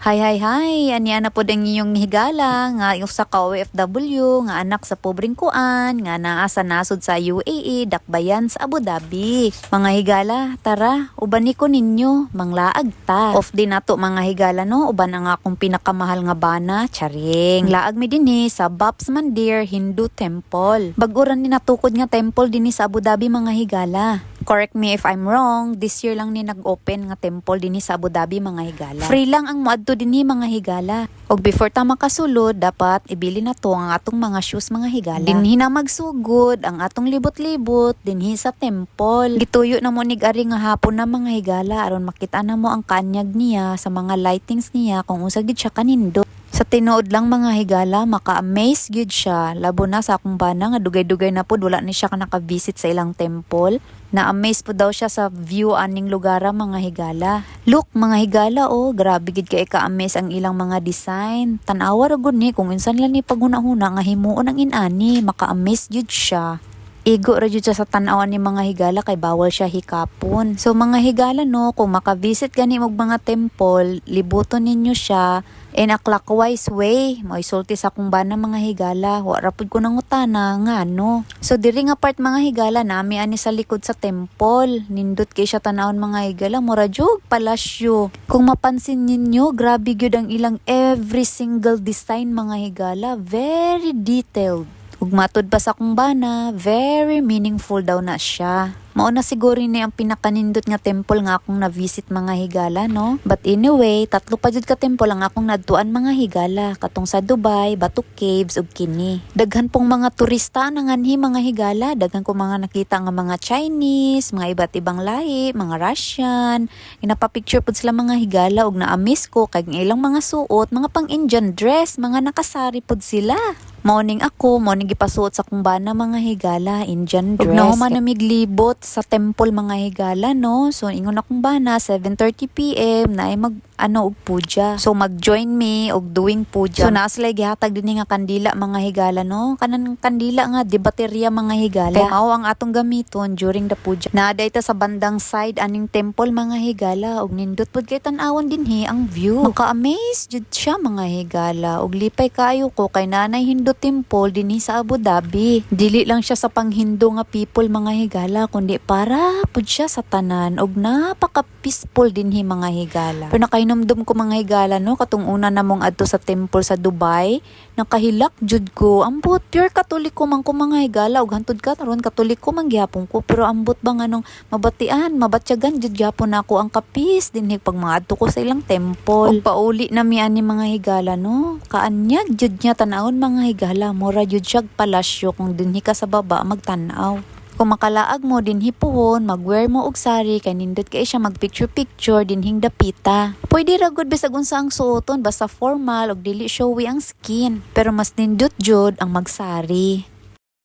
Hi, hi, hi! Aniya na po din inyong higala nga yung sa ka-OFW nga anak sa pobreng kuan nga naa sa nasod sa UAE dakbayan sa Abu Dhabi. Mga higala, tara, uban ni ko ninyo, manglaag ta. Off din nato mga higala no, uban ang akong pinakamahal nga bana, charing. Laag mi dinhi sa Baps Mandir Hindu Temple. Baguran ni natukod nga temple dinhi sa Abu Dhabi mga higala. Correct me if I'm wrong, this year lang ni nag-open nga temple dinhi sa Abu Dhabi mga higala. Free lang ang moadto dinhi mga higala. Og before ta makasulod, dapat ibili na to ang atong mga shoes mga higala. Dinhi na magsugod ang atong libot-libot dinhi sa temple. Gituyo na mo nig ari nga hapon na mga higala aron makita na mo ang kanyag niya sa mga lightings niya kung unsa gid siya kanindo. Sa tinuod lang mga higala, maka-amaze gyud siya. Labo na sa akong bana nga dugay-dugay na pud wala ni siya ka naka-visit sa ilang temple. Na-amaze po daw siya sa view aning lugara mga higala. Look mga higala oh, grabe gid kay ka-amaze ang ilang mga design. Tan-awa ra gud ni kung insan lang ni paghuna-huna nga himuon ang inani, maka-amaze gyud siya. Igo ra jud sa tan-awan ni mga higala kay bawal siya hikapon. So mga higala no, kung maka-visit gani og mga temple, libuton ninyo siya in a clockwise way. Mo isulti sa akong bana mga higala, wa ra pud ko nangutana nga no. So diri nga part mga higala nami ani sa likod sa temple. Nindot kay siya tanawon mga higala, mura jug palasyo. Kung mapansin ninyo, grabe gyud ang ilang every single design mga higala, very detailed. Ug matod pa sa akong bana, very meaningful daw na siya. Mao na siguro ni ang pinakanindot nga temple nga akong na-visit mga higala, no? But anyway, tatlo pa jud ka temple ang akong nadtuan mga higala, katong sa Dubai, Batuk Caves ug kini. Daghan pong mga turista nanganhi mga higala, daghan ko mga nakita nga mga Chinese, mga iba't ibang lahi, mga Russian. Inapa-picture pud sila mga higala ug na-amaze ko kay ang ilang mga suot, mga pang Indian dress, mga nakasari pud sila. Morning ako, morning gipasuot sa kong bana mga higala, Indian dress. Ug nahuman na miglibot sa temple mga higala, no? So, ingon akong bana, 7.30pm, na ay mag, ano, og puja. So, mag-join me og doing puja. So, naas lay gihatag din nga kandila mga higala, no? Kanan kandila nga, di baterya mga higala. Kaya ang atong gamiton during the puja. Naaday ta sa bandang side aning temple mga higala, og nindot pud kay tan-awon dinhi ang view. Maka-amaze jud siya mga higala. Og lipay kayo ko kay nanay Hindu Temple dinhi sa Abu Dhabi. Dili lang siya sa panghindo nga people mga higala, kundi para pud siya sa tanan og napaka-peaceful dinhi mga higala. Pero nakainomdom ko mga higala no, katong una namong adto sa temple sa Dubai, nakahilak jud ko. Ambot pure katoliko man ko mga higala og hantud ka taron katoliko man gyapon ko pero ambot ba nganong mabatian, mabatyagan jud gyapon ako ang kapis dinhi pag mga adto ko sa ilang temple. Og pauli na mi ani mga higala no. Kaanyag jud niya tanawon mga higala, mura jud siya palasyo kung dinhi ka sa baba magtanaw. Kung makalaag mo din hipuhon, magwear mo og sari kay nindot kay siya magpicture-picture dinhing dapita. Pwede ra gud bisag unsa ang suoton basta formal og dili showy ang skin, pero mas nindot jud ang magsari.